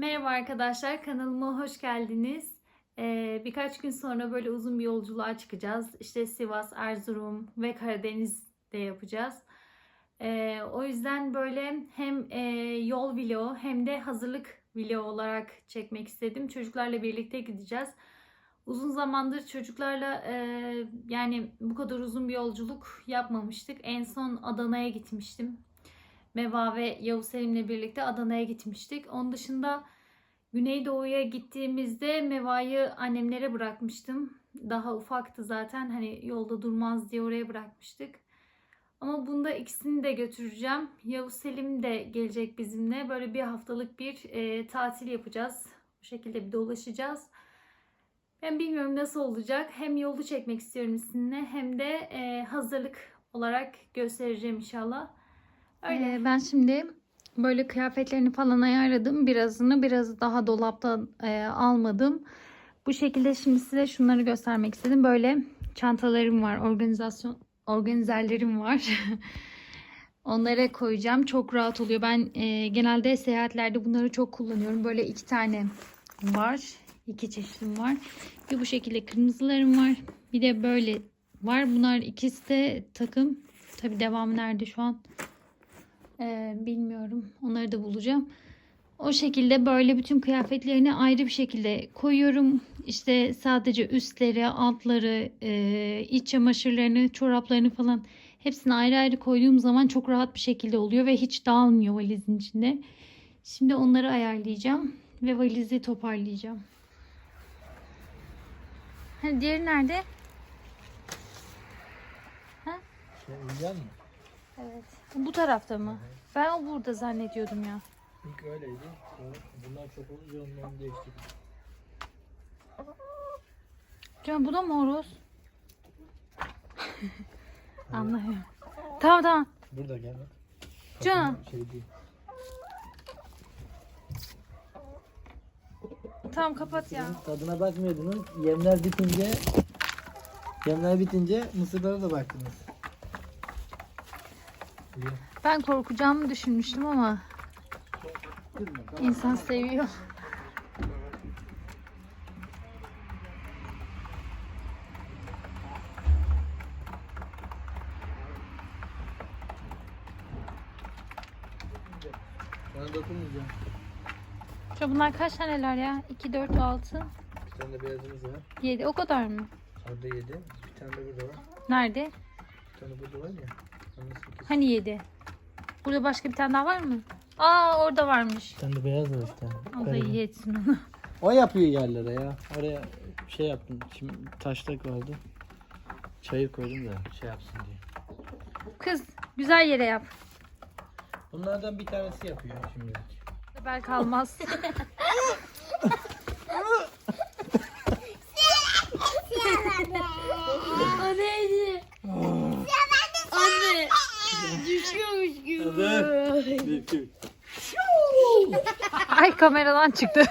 Merhaba arkadaşlar, kanalıma hoş geldiniz. Ee, birkaç gün sonra böyle uzun bir yolculuğa çıkacağız. İşte Sivas, Erzurum ve Karadeniz'de yapacağız. Ee, o yüzden böyle hem e, yol vlogu hem de hazırlık vlogu olarak çekmek istedim. Çocuklarla birlikte gideceğiz. Uzun zamandır çocuklarla e, yani bu kadar uzun bir yolculuk yapmamıştık. En son Adana'ya gitmiştim. Meva ve Yavuz Selim'le birlikte Adana'ya gitmiştik. Onun dışında Güneydoğu'ya gittiğimizde Meva'yı annemlere bırakmıştım. Daha ufaktı zaten hani yolda durmaz diye oraya bırakmıştık. Ama bunda ikisini de götüreceğim. Yavuz Selim de gelecek bizimle. Böyle bir haftalık bir e, tatil yapacağız. Bu şekilde bir dolaşacağız. Ben bilmiyorum nasıl olacak. Hem yolu çekmek istiyorum sizinle hem de e, hazırlık olarak göstereceğim inşallah. Öyle. Ee, ben şimdi böyle kıyafetlerini falan ayarladım. Birazını biraz daha dolapta e, almadım. Bu şekilde şimdi size şunları göstermek istedim. Böyle çantalarım var. Organizasyon organizerlerim var. Onlara koyacağım. Çok rahat oluyor. Ben e, genelde seyahatlerde bunları çok kullanıyorum. Böyle iki tane var. İki çeşidim var. Bir bu şekilde kırmızılarım var. Bir de böyle var. Bunlar ikisi de takım. Tabi devamı nerede şu an? Ee, bilmiyorum. Onları da bulacağım. O şekilde böyle bütün kıyafetlerini ayrı bir şekilde koyuyorum. İşte sadece üstleri, altları, e, iç çamaşırlarını, çoraplarını falan hepsini ayrı ayrı koyduğum zaman çok rahat bir şekilde oluyor ve hiç dağılmıyor valizin içinde. Şimdi onları ayarlayacağım ve valizi toparlayacağım. Hani diğeri nerede? Şey, uyuyan mı? Evet. Bu tarafta mı? Ben o burada zannediyordum ya. İlk öyleydi. Sonra bunlar çok olunca onu değiştirdim. Can bu da mı horoz? Anlamıyorum. Tamam tamam. Burada gel bak. Can. Şey değil. Tamam kapat ya. Tadına bakmıyordunuz. Yemler bitince Yemler bitince mısırlara da baktınız. Ben korkacağımı düşünmüştüm ama insan seviyor. Bana dokunmayacağım. Şu bunlar kaç taneler ya? 2, 4, 6, Bir tane de beyazımız var. 7. O kadar mı? Orada yedi. Bir tane de burada var. Nerede? Bir tane burada var ya. Hani 7? Burada başka bir tane daha var mı? Aa orada varmış. Bir tane de beyaz var işte. O da iyi etsin onu. O yapıyor yerlere ya. Oraya şey yaptım. Şimdi taşlık vardı. Çayır koydum da şey yapsın diye. Kız güzel yere yap. Bunlardan bir tanesi yapıyor şimdilik. Bel kalmaz. O neydi? Anne. Düşüyormuş gibi. Ay kameradan çıktı.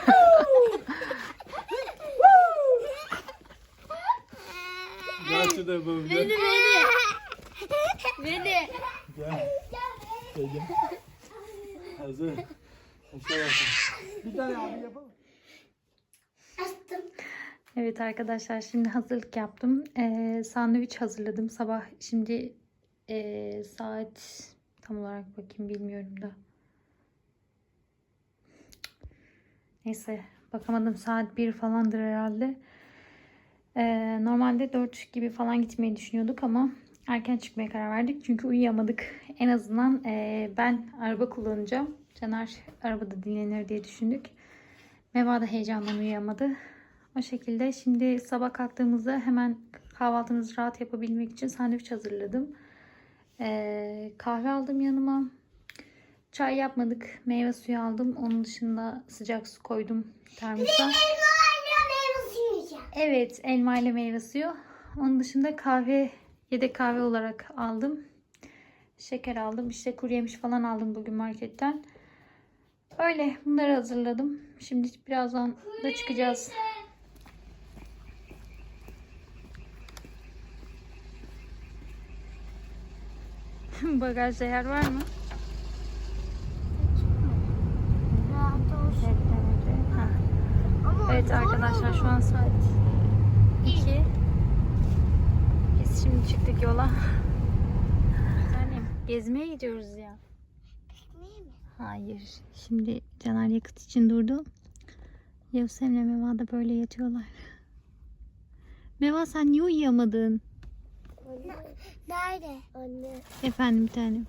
Nasıl da bu? Beni beni. Beni. Gel. Gel gel. Hazır. Aşağı bakın. Bir tane abi yapalım. Evet arkadaşlar şimdi hazırlık yaptım. Ee, sandviç hazırladım sabah. Şimdi ee, saat tam olarak bakayım bilmiyorum da. Neyse bakamadım saat 1 falandır herhalde. Ee, normalde 4 gibi falan gitmeyi düşünüyorduk ama erken çıkmaya karar verdik. Çünkü uyuyamadık. En azından ee, ben araba kullanacağım. Caner arabada dinlenir diye düşündük. Meva da heyecandan uyuyamadı. O şekilde şimdi sabah kalktığımızda hemen kahvaltımızı rahat yapabilmek için sandviç hazırladım. Ee, kahve aldım yanıma. Çay yapmadık. Meyve suyu aldım. Onun dışında sıcak su koydum termosa. Evet elma ile meyve suyu. Onun dışında kahve yedek kahve olarak aldım. Şeker aldım. İşte kuru yemiş falan aldım bugün marketten. Öyle bunları hazırladım. Şimdi birazdan da çıkacağız. Bagajda yer var mı? Evet arkadaşlar şu an saat 2. Biz şimdi çıktık yola. Annem gezmeye gidiyoruz ya. Hayır. Şimdi Caner yakıt için durdu. Yavsem'le Meva da böyle yatıyorlar. Meva sen niye uyuyamadın? Nerede? Anne Efendim bir tanem.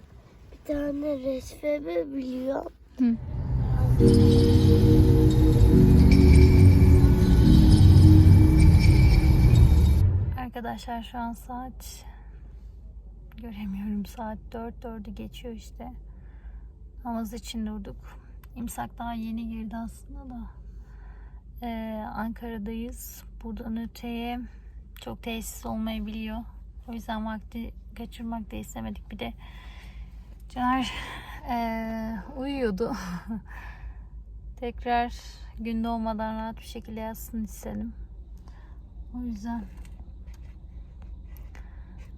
bir tane resmimi biliyorum. Hı. Arkadaşlar şu an saat göremiyorum saat 4 4'ü geçiyor işte. Namaz için durduk. İmsak daha yeni girdi aslında da. Ee, Ankara'dayız. Buradan öteye çok tesis olmayabiliyor. O yüzden vakti kaçırmak da istemedik. Bir de Caner eee, uyuyordu. Tekrar gün doğmadan rahat bir şekilde yatsın istedim. O yüzden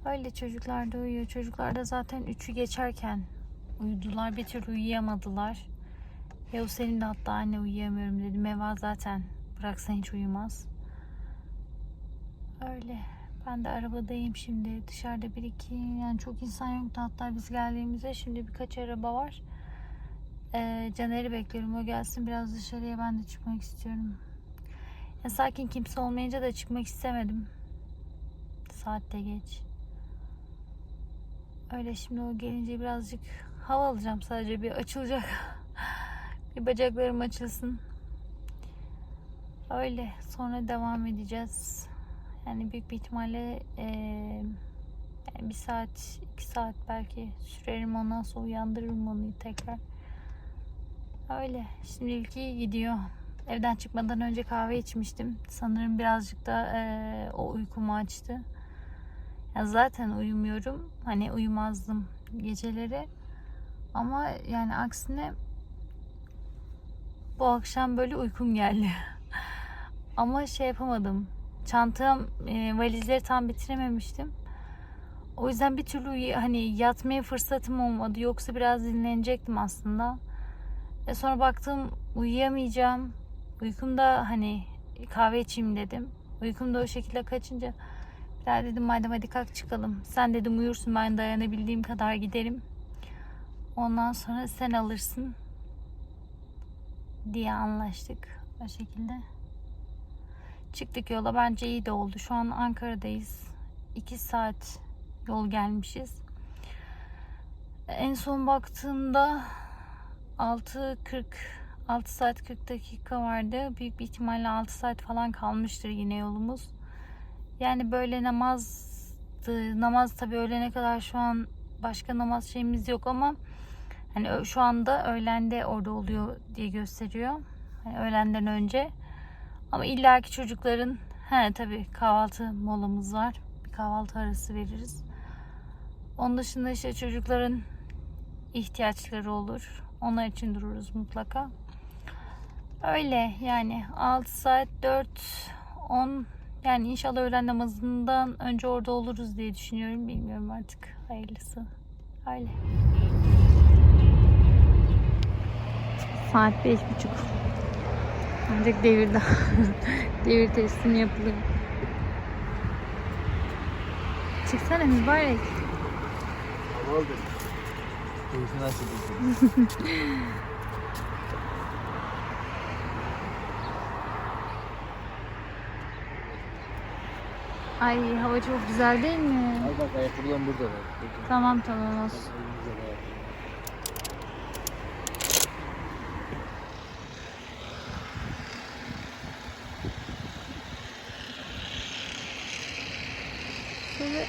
öyle çocuklar da uyuyor. Çocuklar da zaten üçü geçerken uyudular. Bir türlü uyuyamadılar. Yahu senin de hatta anne uyuyamıyorum dedi. Meva zaten bıraksan hiç uyumaz. Öyle. Ben de arabadayım şimdi. Dışarıda bir iki yani çok insan yoktu hatta biz geldiğimizde. Şimdi birkaç araba var. Ee, Caner'i bekliyorum. O gelsin biraz dışarıya ben de çıkmak istiyorum. Ya sakin kimse olmayınca da çıkmak istemedim. Saat de geç. Öyle şimdi o gelince birazcık hava alacağım sadece bir açılacak. bir bacaklarım açılsın. Öyle sonra devam edeceğiz. Yani büyük bir ihtimalle eee, yani bir saat, iki saat belki sürerim ondan sonra uyandırırım onu tekrar. Öyle. Şimdilik iyi gidiyor. Evden çıkmadan önce kahve içmiştim. Sanırım birazcık da eee, o uykumu açtı. Ya zaten uyumuyorum. Hani uyumazdım geceleri. Ama yani aksine bu akşam böyle uykum geldi. Ama şey yapamadım. Çantam, e, valizleri tam bitirememiştim. O yüzden bir türlü hani yatmaya fırsatım olmadı. Yoksa biraz dinlenecektim aslında. E sonra baktım uyuyamayacağım. Uykumda hani kahve içeyim dedim. Uykum da o şekilde kaçınca daha dedim madem hadi kalk çıkalım. Sen dedim uyursun ben dayanabildiğim kadar giderim. Ondan sonra sen alırsın diye anlaştık o şekilde. Çıktık yola bence iyi de oldu. Şu an Ankara'dayız. 2 saat yol gelmişiz. En son baktığımda 6.40 6 saat 40 dakika vardı. Büyük bir ihtimalle 6 saat falan kalmıştır yine yolumuz. Yani böyle namazdı. Namaz tabii öğlene kadar şu an başka namaz şeyimiz yok ama hani şu anda öğlende orada oluyor diye gösteriyor. Hani öğlenden önce. Ama illaki çocukların he tabii kahvaltı molamız var. Bir kahvaltı arası veririz. Onun dışında işte çocukların ihtiyaçları olur. Onlar için dururuz mutlaka. Öyle yani 6 saat 4 10 yani inşallah öğlen namazından önce orada oluruz diye düşünüyorum. Bilmiyorum artık hayırlısı. Öyle. Saat beş buçuk. Ancak devirde. Devir teslim yapılıyor. Çıksana mübarek. Oldu. Keyfini açıldı. Ay hava çok güzel değil mi? Al bak ayakkabıdan burada var. Tamam tamam olsun. Şöyle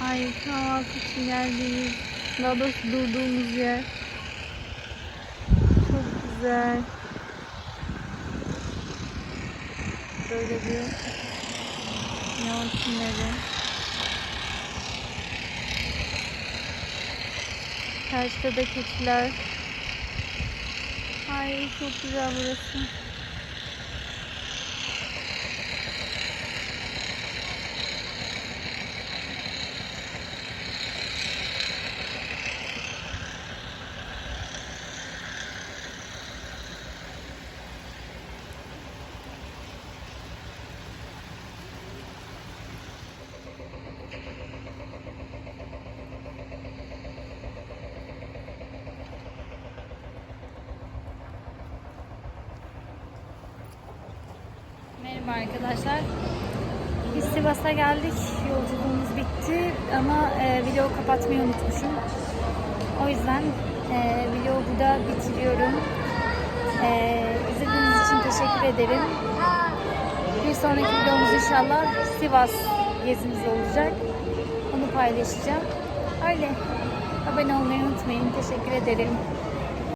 Ay kahvaltı geldiğimiz, daha doğrusu durduğumuz yer. Çok güzel. Böyle bir neon çimleri. Karşıda da keçiler. Ay çok güzel burası. Merhaba arkadaşlar. Biz Sivas'a geldik. Yolculuğumuz bitti ama e, vlogu kapatmayı unutmuşum. O yüzden e, vlogu burada bitiriyorum. E, izlediğiniz için teşekkür ederim. Bir sonraki vlogumuz inşallah Sivas gezimiz olacak. Onu paylaşacağım. Öyle. Abone olmayı unutmayın. Teşekkür ederim.